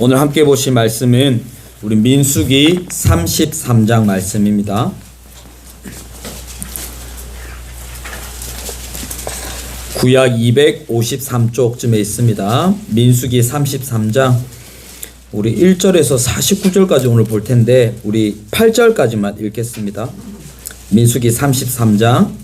오늘 함께 보실 말씀은 우리 민수기 33장 말씀입니다. 구약 253쪽쯤에 있습니다. 민수기 33장 우리 1절에서 49절까지 오늘 볼 텐데 우리 8절까지만 읽겠습니다. 민수기 33장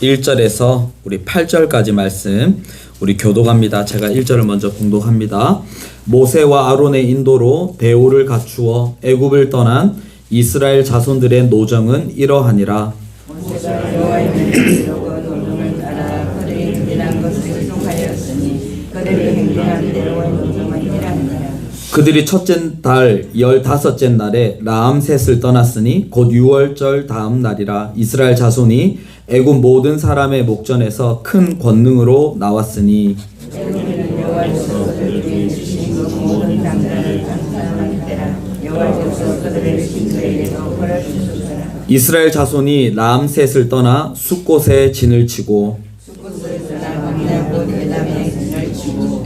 1절에서 우리 8절까지 말씀 우리 교독합니다. 제가 1절을 먼저 공독합니다. 모세와 아론의 인도로 대우를 갖추어 애굽을 떠난 이스라엘 자손들의 노정은 이러하니라. 모세가 여호와의 명령대로 그 노정을 따라 그들이 행진한 것을 기록하였으니 그들이 행진한 대로의 노정은 이러하니라 그들이 첫째 달 열다섯째 날에 라암셋을 떠났으니 곧 유월절 다음 날이라 이스라엘 자손이 애굽 모든 사람의 목전에서 큰 권능으로 나왔으니. 이스라엘 자손이 라암셋을 떠나 에담에 진을 치고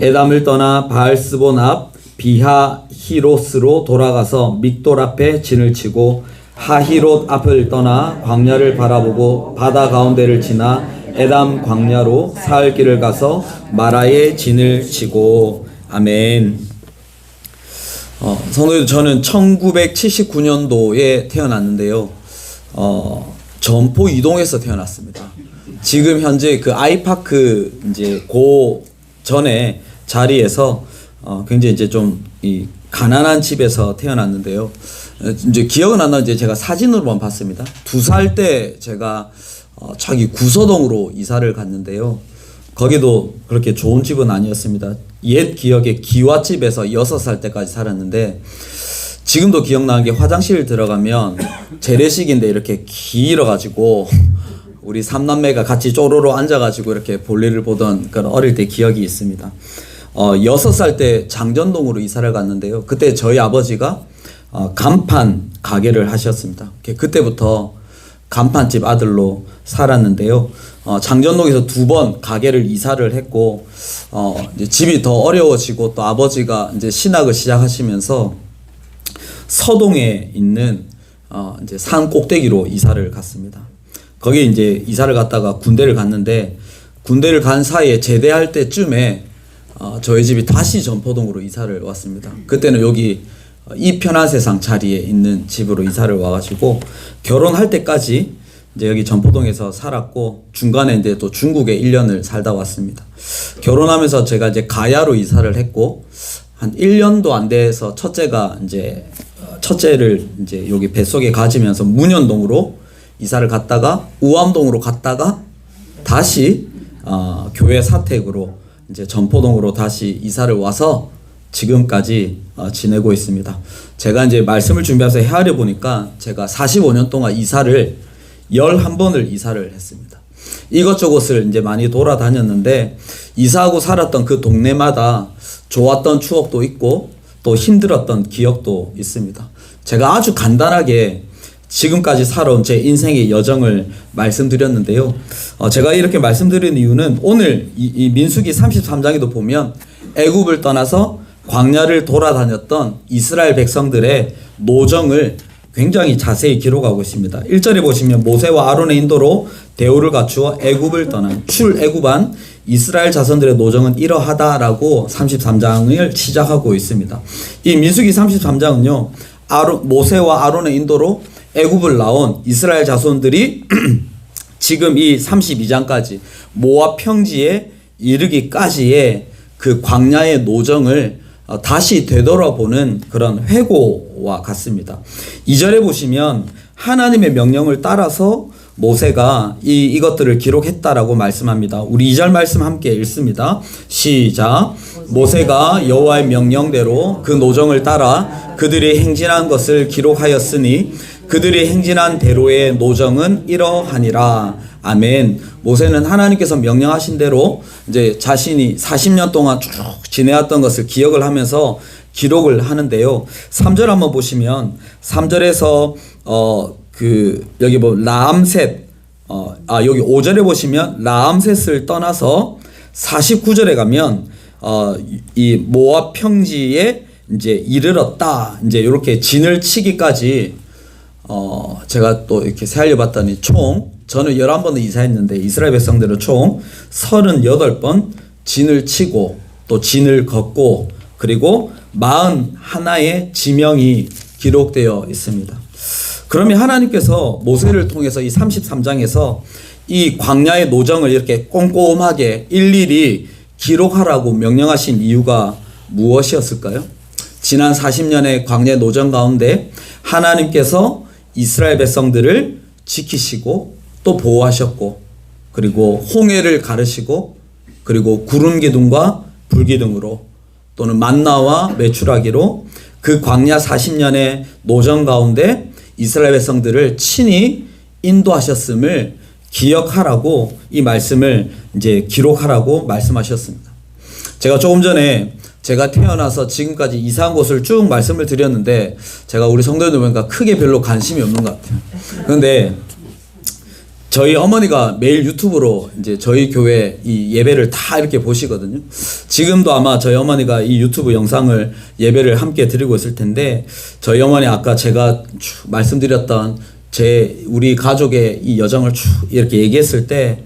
에담을 떠나 바알스본 앞 비하 히로스로 돌아가서 믹돌 앞에 진을 치고 하히롯 앞을 떠나 광야를 바라보고 바다 가운데를 지나 에담 광야로 사흘 길을 가서 마라에 진을 치고 아멘. 어, 성도들 저는 1979년도에 태어났는데요. 어, 점포 이동에서 태어났습니다. 지금 현재 그 아이파크 이제 고 전에 자리에서 어, 굉장히 이제 좀 이 가난한 집에서 태어났는데요. 어, 이제 기억은 안 나는데 제가 사진으로만 봤습니다. 두 살 때 제가 어, 자기 구서동으로 이사를 갔는데요. 거기도 그렇게 좋은 집은 아니었습니다. 옛 기억에 기와집에서 여섯 살 때까지 살았는데 지금도 기억나는 게 화장실 들어가면 재래식인데 이렇게 길어가지고 우리 삼남매가 같이 쪼로로 앉아가지고 이렇게 볼일을 보던 그런 어릴 때 기억이 있습니다. 어, 여섯 살때 장전동으로 이사를 갔는데요. 그때 저희 아버지가 어, 간판 가게를 하셨습니다. 그때부터 간판집 아들로 살았는데요. 어, 장전동에서 두 번 가게를 이사를 했고, 어, 집이 더 어려워지고 또 아버지가 이제 신학을 시작하시면서 서동에 있는 어, 이제 산 꼭대기로 이사를 갔습니다. 거기 이제 이사를 갔다가 군대를 갔는데 군대를 간 사이에 제대할 때쯤에 어, 저희 집이 다시 전포동으로 이사를 왔습니다. 그때는 여기 어, 이 편한 세상 자리에 있는 집으로 이사를 와가지고 결혼할 때까지 이제 여기 전포동에서 살았고 중간에 이제 또 중국에 1년을 살다 왔습니다. 결혼하면서 제가 이제 가야로 이사를 했고 한 1년도 안 돼서 첫째가 이제 어, 첫째를 이제 여기 뱃속에 가지면서 문현동으로 이사를 갔다가 우암동으로 갔다가 다시 어, 교회 사택으로 이제 전포동으로 다시 이사를 와서 지금까지 어, 지내고 있습니다. 제가 이제 말씀을 준비해서 헤아려 보니까 제가 45년 동안 이사를 11번을 이사를 했습니다. 이것저것을 이제 많이 돌아다녔는데 이사하고 살았던 그 동네마다 좋았던 추억도 있고 또 힘들었던 기억도 있습니다. 제가 아주 간단하게 지금까지 살아온 제 인생의 여정을 말씀드렸는데요. 어, 제가 이렇게 말씀드리는 이유는 오늘 이, 이 민수기 33장에도 보면 애굽을 떠나서 광야를 돌아다녔던 이스라엘 백성들의 노정을 굉장히 자세히 기록하고 있습니다. 1절에 보시면 모세와 아론의 인도로 대우를 갖추어 애굽을 떠난 출애굽한 이스라엘 자손들의 노정은 이러하다라고 33장을 시작하고 있습니다. 이 민수기 33장은요. 아론 모세와 아론의 인도로 애굽을 나온 이스라엘 자손들이 지금 이 32장까지 모압 평지에 이르기까지의 그 광야의 노정을 어, 다시 되돌아보는 그런 회고와 같습니다. 2절에 보시면 하나님의 명령을 따라서 모세가 이 이것들을 기록했다라고 말씀합니다. 우리 2절 말씀 함께 읽습니다. 시작. 모세가 여호와의 명령대로 그 노정을 따라 그들이 행진한 것을 기록하였으니 그들이 행진한 대로의 노정은 이러하니라. 아멘. 모세는 하나님께서 명령하신 대로 이제 자신이 40년 동안 쭉 지내왔던 것을 기억을 하면서 기록을 하는데요. 3절 한번 보시면 3절에서 어 그 여기 뭐 라암셋 어 아 여기 5절에 보시면 라암셋을 떠나서 49절에 가면 어 이 모압 평지에 이제 이르렀다. 이제 이렇게 진을 치기까지 어 제가 또 이렇게 세알려 봤더니 총 저는 11번을 이사했는데 이스라엘 백성들은 총 38번 진을 치고 또 진을 걷고 그리고 41의 지명이 기록되어 있습니다. 그러면 하나님께서 모세를 통해서 이 33장에서 이 광야의 노정을 이렇게 꼼꼼하게 일일이 기록하라고 명령하신 이유가 무엇이었을까요? 지난 40년의 광야 노정 가운데 하나님께서 이스라엘 백성들을 지키시고 또 보호하셨고 그리고 홍해를 가르시고 그리고 구름 기둥과 불 기둥으로 또는 만나와 메추라기로 그 광야 40년의 노정 가운데 이스라엘 백성들을 친히 인도하셨음을 기억하라고 이 말씀을 이제 기록하라고 말씀하셨습니다. 제가 조금 전에 제가 태어나서 지금까지 이사한 곳을 쭉 말씀을 드렸는데 제가 우리 성도들 보니까 크게 별로 관심이 없는 것 같아요. 그런데 저희 어머니가 매일 유튜브로 이제 저희 교회 이 예배를 다 이렇게 보시거든요. 지금도 아마 저희 어머니가 이 유튜브 영상을 예배를 함께 드리고 있을 텐데 저희 어머니 아까 제가 쭉 말씀드렸던 제 우리 가족의 이 여정을 쭉 이렇게 얘기했을 때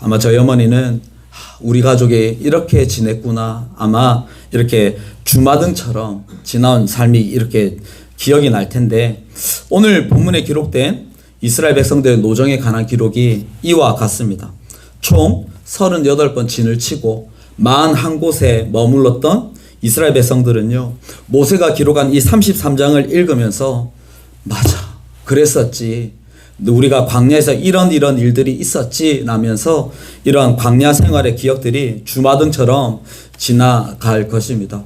아마 저희 어머니는 하, 우리 가족이 이렇게 지냈구나 아마 이렇게 주마등처럼 지나온 삶이 이렇게 기억이 날 텐데 오늘 본문에 기록된 이스라엘 백성들의 노정에 관한 기록이 이와 같습니다. 총 38번 진을 치고 41곳에 머물렀던 이스라엘 백성들은요. 모세가 기록한 이 33장을 읽으면서 맞아. 그랬었지. 우리가 광야에서 이런 이런 일들이 있었지 라면서 이러한 광야 생활의 기억들이 주마등처럼 지나갈 것입니다.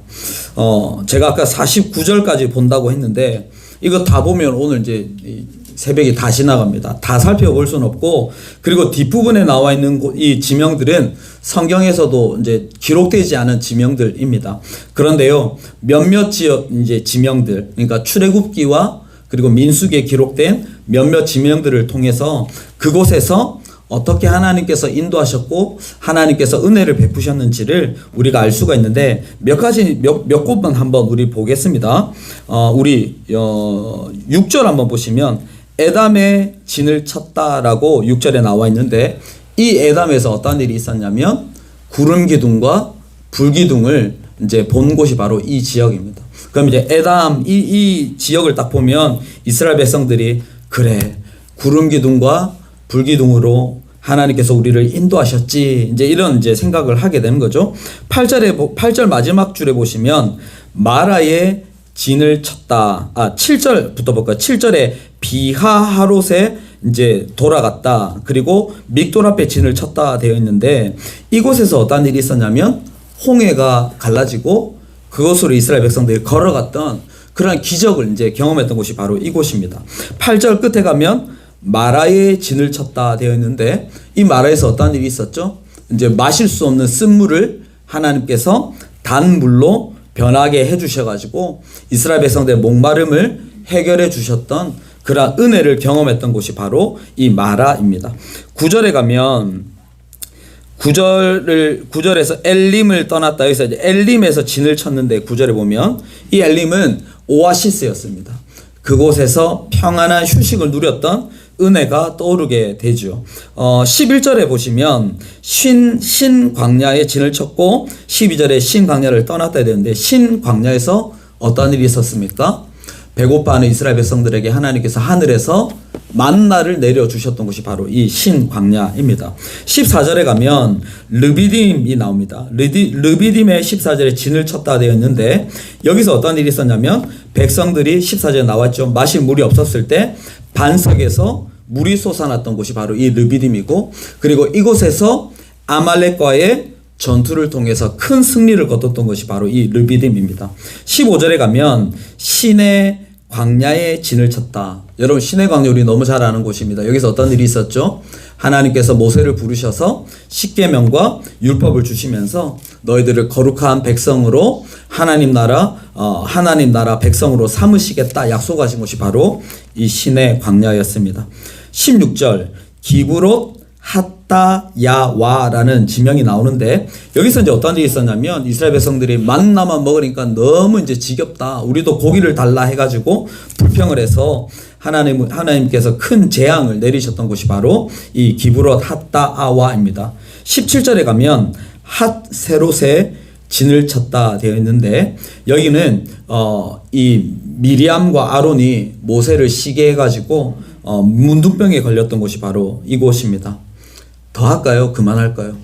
어, 제가 아까 49절까지 본다고 했는데 이거 다 보면 오늘 이제 이 새벽이 다 지나갑니다. 다 살펴볼 수는 없고 그리고 뒷부분에 나와 있는 곳- 이 지명들은 성경에서도 이제 기록되지 않은 지명들입니다. 그런데요 몇몇 지역 이제 지명들 그러니까 출애굽기와 그리고 민수기에 기록된 몇몇 지명들을 통해서 그곳에서 어떻게 하나님께서 인도하셨고 하나님께서 은혜를 베푸셨는지를 우리가 알 수가 있는데 몇 가지 몇, 몇 곳만 한번 우리 보겠습니다. 어, 우리 어, 6절 한번 보시면 에담의 진을 쳤다라고 6절에 나와 있는데 이 에담에서 어떤 일이 있었냐면 구름 기둥과 불 기둥을 이제 본 곳이 바로 이 지역입니다. 그럼 이제 에담 이, 이 지역을 딱 보면 이스라엘 백성들이 그래 구름 기둥과 불 기둥으로 하나님께서 우리를 인도하셨지 이제 이런 이제 생각을 하게 되는 거죠. 8절에 8절 마지막 줄에 보시면 마라의 진을 쳤다. 아 7절부터 볼까요? 7절에 비하하롯에 이제 돌아갔다. 그리고 믹돌 앞에 진을 쳤다 되어 있는데 이곳에서 어떤 일이 있었냐면 홍해가 갈라지고 그곳으로 이스라엘 백성들이 걸어갔던 그러한 기적을 이제 경험했던 곳이 바로 이곳입니다. 8절 끝에 가면 마라의 진을 쳤다 되어 있는데 이 마라에서 어떤 일이 있었죠? 이제 마실 수 없는 쓴물을 하나님께서 단물로 변하게 해 주셔 가지고 이스라엘 백성들의 목마름을 해결해 주셨던 그러한 은혜를 경험했던 곳이 바로 이 마라입니다. 9절에 가면 구절을 구절에서 엘림을 떠났다 여기서 엘림에서 진을 쳤는데 구절에 보면 이 엘림은 오아시스였습니다. 그곳에서 평안한 휴식을 누렸던 은혜가 떠오르게 되죠. 어, 11절에 보시면 신, 신 광야에 진을 쳤고 12절에 신 광야를 떠났다 되는데 신 광야에서 어떤 일이 있었습니까? 배고파하는 이스라엘 백성들에게 하나님께서 하늘에서 만나를 내려 주셨던 곳이 바로 이 신광야입니다. 14절에 가면 르비딤이 나옵니다. 르디, 르비딤의 14절에 진을 쳤다 되어 있는데 여기서 어떤 일이 있었냐면 백성들이 14절에 나왔죠. 마실 물이 없었을 때 반석에서 물이 솟아났던 곳이 바로 이 르비딤이고 그리고 이곳에서 아말렉과의 전투를 통해서 큰 승리를 거뒀던 것이 바로 이 르비딤입니다. 15절에 가면 신의 광야에 진을 쳤다. 여러분 신의 우리 너무 잘 아는 곳입니다. 여기서 어떤 일이 있었죠? 하나님께서 모세를 부르셔서 십계명과 율법을 주시면서 너희들을 거룩한 백성으로 하나님 나라 어, 하나님 나라 백성으로 삼으시겠다 약속하신 곳이 바로 이 신의 광야였습니다. 16절 기브롯 핫 핫다야와라는 지명이 나오는데 여기서 이제 어떤 일이 있었냐면 이스라엘 백성들이 만나만 먹으니까 너무 이제 지겹다. 우리도 고기를 달라 해가지고 불평을 해서 하나님 하나님께서 큰 재앙을 내리셨던 곳이 바로 이 기브롯 핫다아와입니다. 17절에 가면 핫세롯에 진을 쳤다 되어 있는데 여기는 어, 이 미리암과 아론이 모세를 시게 해가지고 어, 문둥병에 걸렸던 곳이 바로 이곳입니다. 더 할까요? 그만할까요?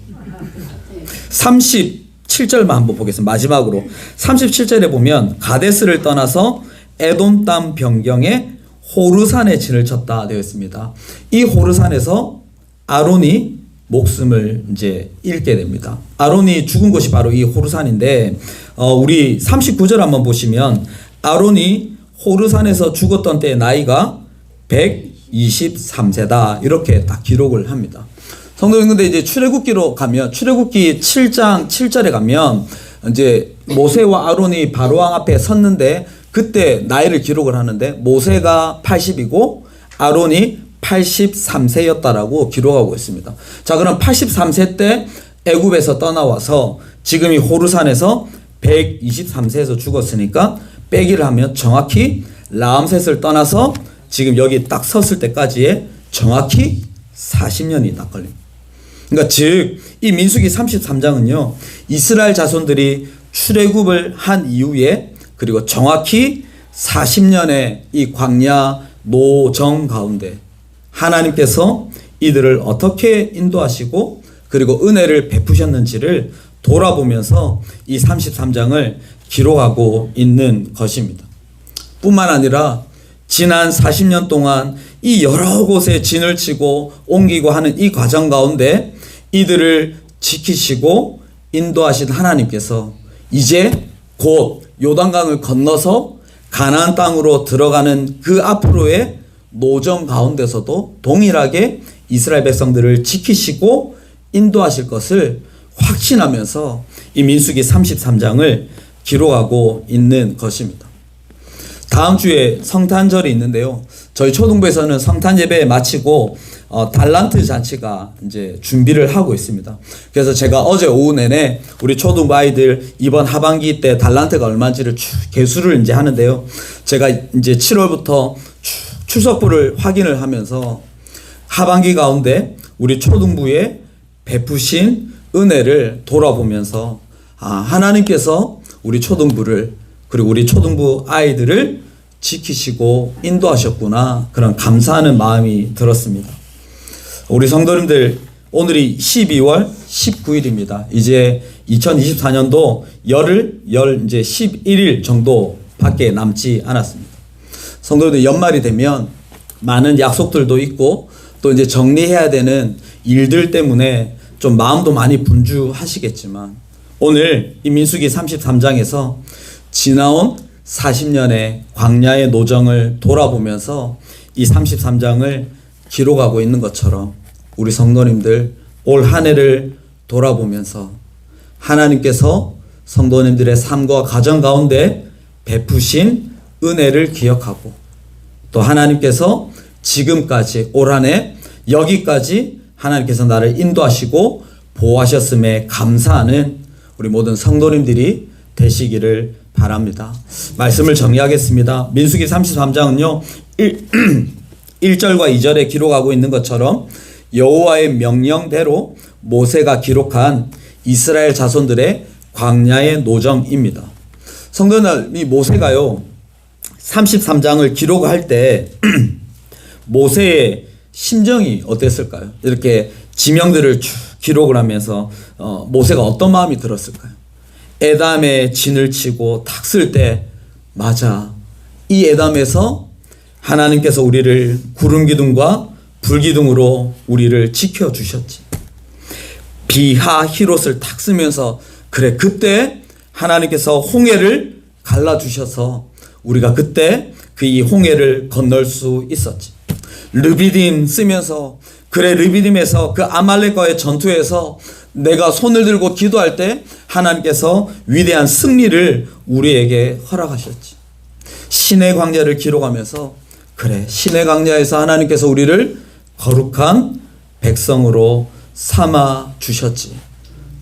37절만 한번 보겠습니다. 마지막으로 37절에 보면 가데스를 떠나서 에돔 땅 변경에 호르산에 진을 쳤다 되어 있습니다. 이 호르산에서 아론이 목숨을 이제 잃게 됩니다. 아론이 죽은 곳이 바로 이 호르산인데 어, 우리 39절 한번 보시면 아론이 호르산에서 죽었던 때의 나이가 123세다 이렇게 딱 기록을 합니다. 성도님 근데 이제 출애굽기로 가면 출애굽기 7장 7절에 가면 이제 모세와 아론이 바로왕 앞에 섰는데 그때 나이를 기록을 하는데 모세가 80이고 아론이 83세였다라고 기록하고 있습니다. 자, 그럼 83세 때 애굽에서 떠나와서 지금 이 호르산에서 123세에서 죽었으니까 빼기를 하면 정확히 라암셋을 떠나서 지금 여기 딱 섰을 때까지의 정확히 40년이 딱 걸립니다. 그러니까 즉 이 민수기 33장은요. 이스라엘 자손들이 출애굽을 한 이후에 그리고 정확히 40년의 이 광야 노정 가운데 하나님께서 이들을 어떻게 인도하시고 그리고 은혜를 베푸셨는지를 돌아보면서 이 33장을 기록하고 있는 것입니다. 뿐만 아니라 지난 40년 동안 이 여러 곳에 진을 치고 옮기고 하는 이 과정 가운데 이들을 지키시고 인도하신 하나님께서 이제 곧 요단강을 건너서 가나안 땅으로 들어가는 그 앞으로의 노정 가운데서도 동일하게 이스라엘 백성들을 지키시고 인도하실 것을 확신하면서 이 민수기 33장을 기록하고 있는 것입니다. 다음 주에 성탄절이 있는데요. 저희 초등부에서는 성탄 예배 마치고 어, 달란트 잔치가 이제 준비를 하고 있습니다. 그래서 제가 어제 오후 내내 우리 초등부 아이들 이번 하반기 때 달란트가 얼마인지를 추, 개수를 이제 하는데요. 제가 이제 7월부터 추, 출석부를 확인을 하면서 하반기 가운데 우리 초등부에 베푸신 은혜를 돌아보면서 아, 하나님께서 우리 초등부를 그리고 우리 초등부 아이들을 지키시고 인도하셨구나 그런 감사하는 마음이 들었습니다. 우리 성도님들 오늘이 12월 19일입니다. 이제 2024년도 열흘 열 이제 11일 정도밖에 남지 않았습니다. 성도들 연말이 되면 많은 약속들도 있고 또 이제 정리해야 되는 일들 때문에 좀 마음도 많이 분주하시겠지만 오늘 이 민수기 33장에서 지나온 40년의 광야의 노정을 돌아보면서 이 33장을 기록하고 있는 것처럼 우리 성도님들 올 한 해를 돌아보면서 하나님께서 성도님들의 삶과 가정 가운데 베푸신 은혜를 기억하고 또 하나님께서 지금까지 올 한 해 여기까지 하나님께서 나를 인도하시고 보호하셨음에 감사하는 우리 모든 성도님들이 되시기를 바랍니다. 말씀을 정리하겠습니다. 민수기 33장은요. 1, 1절과 2절에 기록하고 있는 것처럼 여호와의 명령대로 모세가 기록한 이스라엘 자손들의 광야의 노정입니다. 성도들 이 모세가요. 33장을 기록할 때 모세의 심정이 어땠을까요? 이렇게 지명들을 쭉 기록을 하면서 어, 모세가 어떤 마음이 들었을까요? 에담에 진을 치고 탁 쓸 때 맞아 이 에담에서 하나님께서 우리를 구름 기둥과 불 기둥으로 우리를 지켜 주셨지. 비하 히롯을 탁 쓰면서 그래 그때 하나님께서 홍해를 갈라 주셔서 우리가 그때 그 이 홍해를 건널 수 있었지. 르비딤 쓰면서 그래 르비딤에서 그 아말렉과의 전투에서 내가 손을 들고 기도할 때 하나님께서 위대한 승리를 우리에게 허락하셨지. 신의 광야를 기록하면서 그래 신의 광야에서 하나님께서 우리를 거룩한 백성으로 삼아 주셨지.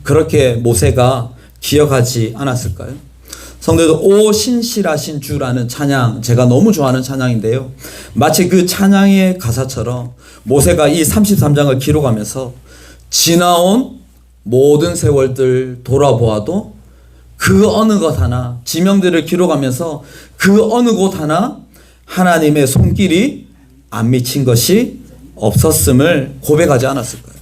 그렇게 모세가 기억하지 않았을까요? 성도들 오 신실하신 주라는 찬양 제가 너무 좋아하는 찬양인데요. 마치 그 찬양의 가사처럼 모세가 이 33장을 기록하면서 지나온 모든 세월들 돌아보아도 그 어느 것 하나 지명들을 기록하면서 그 어느 곳 하나 하나님의 손길이 안 미친 것이 없었음을 고백하지 않았을까요?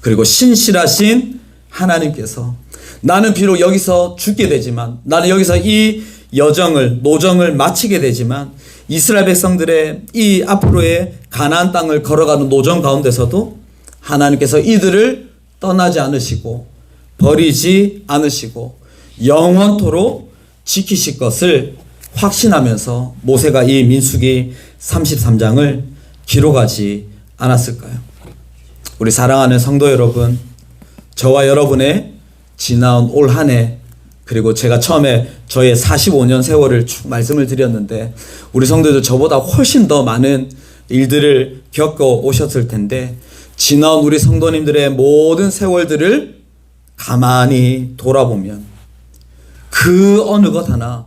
그리고 신실하신 하나님께서 나는 비록 여기서 죽게 되지만 나는 여기서 이 여정을 노정을 마치게 되지만 이스라엘 백성들의 이 앞으로의 가나안 땅을 걸어가는 노정 가운데서도 하나님께서 이들을 떠나지 않으시고 버리지 않으시고 영원토록 지키실 것을 확신하면서 모세가 이 민수기 33장을 기록하지 않았을까요? 우리 사랑하는 성도 여러분, 저와 여러분의 지나온 올 한 해, 그리고 제가 처음에 저의 45년 세월을 쭉 말씀을 드렸는데, 우리 성도들 저보다 훨씬 더 많은 일들을 겪어 오셨을 텐데, 지나온 우리 성도님들의 모든 세월들을 가만히 돌아보면, 그 어느 것 하나,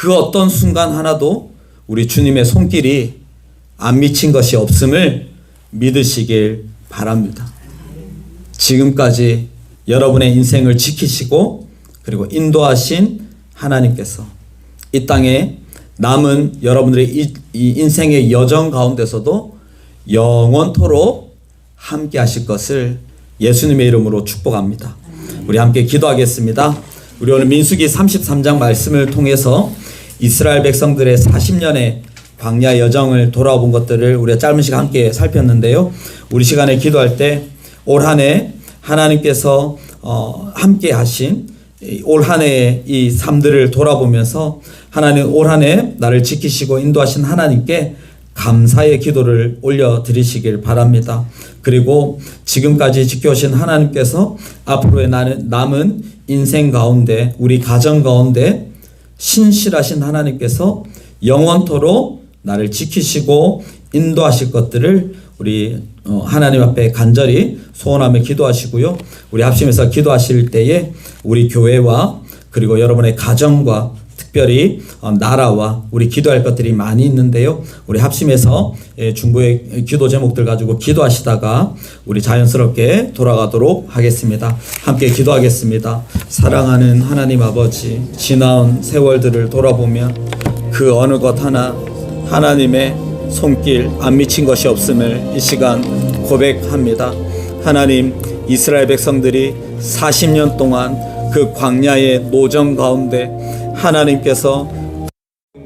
그 어떤 순간 하나도 우리 주님의 손길이 안 미친 것이 없음을 믿으시길 바랍니다. 지금까지 여러분의 인생을 지키시고 그리고 인도하신 하나님께서 이 땅에 남은 여러분들의 이, 이 인생의 여정 가운데서도 영원토록 함께 하실 것을 예수님의 이름으로 축복합니다. 우리 함께 기도하겠습니다. 우리 오늘 민수기 33장 말씀을 통해서 이스라엘 백성들의 40년의 광야 여정을 돌아본 것들을 우리가 짧은 시간 함께 살폈는데요. 우리 시간에 기도할 때 올 한 해 하나님께서 어, 함께 하신 올 한 해의 이 삶들을 돌아보면서 하나님 올 한 해 나를 지키시고 인도하신 하나님께 감사의 기도를 올려 드리시길 바랍니다. 그리고 지금까지 지켜오신 하나님께서 앞으로의 나는 남은 인생 가운데 우리 가정 가운데 신실하신 하나님께서 영원토록 나를 지키시고 인도하실 것들을 우리 어, 하나님 앞에 간절히 소원하며 기도하시고요. 우리 합심해서 기도하실 때에 우리 교회와 그리고 여러분의 가정과 특별히 어, 나라와 우리 기도할 것들이 많이 있는데요. 우리 합심해서 예, 중보의 기도 제목들 가지고 기도하시다가 우리 자연스럽게 돌아가도록 하겠습니다. 함께 기도하겠습니다. 사랑하는 하나님 아버지, 지나온 세월들을 돌아보면 그 어느 것 하나 하나님의 손길 안 미친 것이 없음을 이 시간 고백합니다. 하나님 이스라엘 백성들이 40년 동안 그 광야의 노정 가운데 하나님께서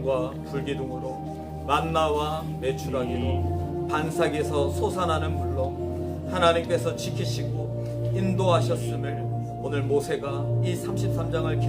과 불기둥으로 만나와 메추라기로 반삭에서 솟아나는 물로 하나님께서 지키시고 인도하셨음을 오늘 모세가 이 33장을